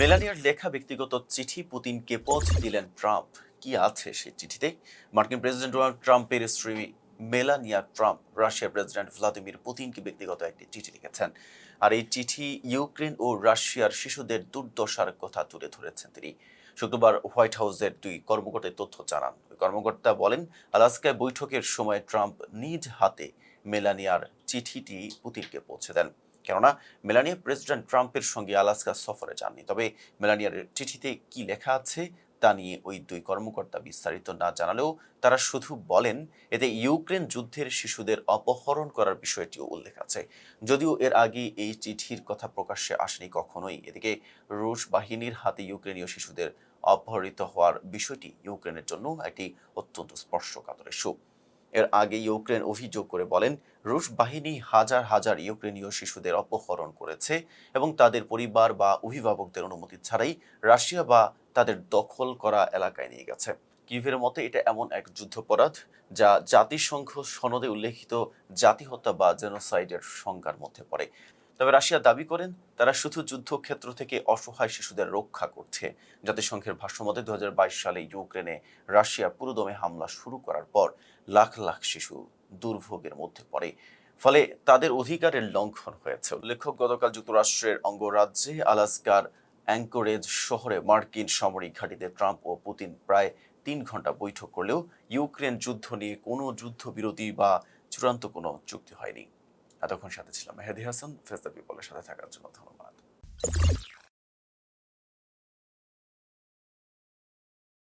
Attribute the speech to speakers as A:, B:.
A: মেলানিয়ার লেখা ব্যক্তিগত চিঠি পুতিনকে পৌঁছে দিলেন ট্রাম্প। কি আছে সেই চিঠিতে? মার্কিন প্রেসিডেন্ট ডোনাল্ড ট্রাম্পের স্ত্রী মেলানিয়া ট্রাম্প, রাশিয়ার প্রেসিডেন্ট ভ্লাদিমির পুতিনকে ব্যক্তিগত একটি চিঠি লিখেছেন। আর এই চিঠি ইউক্রেন ও রাশিয়ার শিশুদের দুর্দশার কথা তুলে ধরেছেন তিনি। শুক্রবার হোয়াইট হাউসের দুই কর্মকর্তার তথ্য জানান। কর্মকর্তা বলেন, আলাস্কায় বৈঠকের সময় ট্রাম্প নিজ হাতে মেলানিয়ার চিঠিটি পুতিনকে পৌঁছে দেন। কেননা মেলানিয়া প্রেসিডেন্ট ট্রাম্পের সঙ্গে আলাস্কা সফরে যাননি। তবে মেলানিয়ার চিঠিতে কি লেখা আছে তা নিয়ে ওই দুই কর্মকর্তা বিস্তারিত না জানালেও তারা শুধু বলেন, এতে ইউক্রেন যুদ্ধের শিশুদের অপহরণ করার বিষয়টিও উল্লেখ আছে। যদিও এর আগে এই চিঠির কথা প্রকাশ্যে আসেনি কখনোই। এদিকে রুশ বাহিনীর হাতে ইউক্রেনীয় শিশুদের অপহরিত হওয়ার বিষয়টি ইউক্রেনের জন্য একটি অত্যন্ত স্পর্শকাতর ইস্যু। এর আগে ইউক্রেন অভিযোগ করে বলেন, রুশ বাহিনী হাজার হাজার ইউক্রেনীয় শিশুদের অপহরণ করেছে এবং তাদের পরিবার বা অভিভাবকদের অনুমতি ছাড়াই রাশিয়া বা তাদের দখল করা এলাকায় নিয়ে গেছে। কিভের মতে এটা এমন এক যুদ্ধপরাধ যা জাতিসংঘ সনদে উল্লেখিত জাতি হত্যা বা জেনোসাইডের সংজ্ঞার মধ্যে পড়ে। তবে রাশিয়া দাবি করেন, তারা শুধু যুদ্ধক্ষেত্র থেকে অসহায় শিশুদের রক্ষা করছে। জাতিসংঘের ভাষ্যমতে দু হাজার বাইশ সালে ইউক্রেনে রাশিয়া পুরোদমে হামলা শুরু করার পর লাখ লাখ শিশু দুর্ভোগের মধ্যে পড়ে। ফলে তাদের অধিকারের লঙ্ঘন হয়েছে। উল্লেখ্য, গতকাল যুক্তরাষ্ট্রের অঙ্গরাজ্যে আলাস্কার অ্যাঙ্করেজ শহরে মার্কিন সামরিক ঘাঁটিতে ট্রাম্প ও পুতিন প্রায় তিন ঘণ্টা বৈঠক করলেও ইউক্রেন যুদ্ধ নিয়ে কোনো যুদ্ধবিরতি বা চূড়ান্ত কোনো চুক্তি হয়নি। এতক্ষণ সাথে ছিলাম মেহেদি হাসান ফেসদা পিপলের সাথে থাকার জন্য ধন্যবাদ।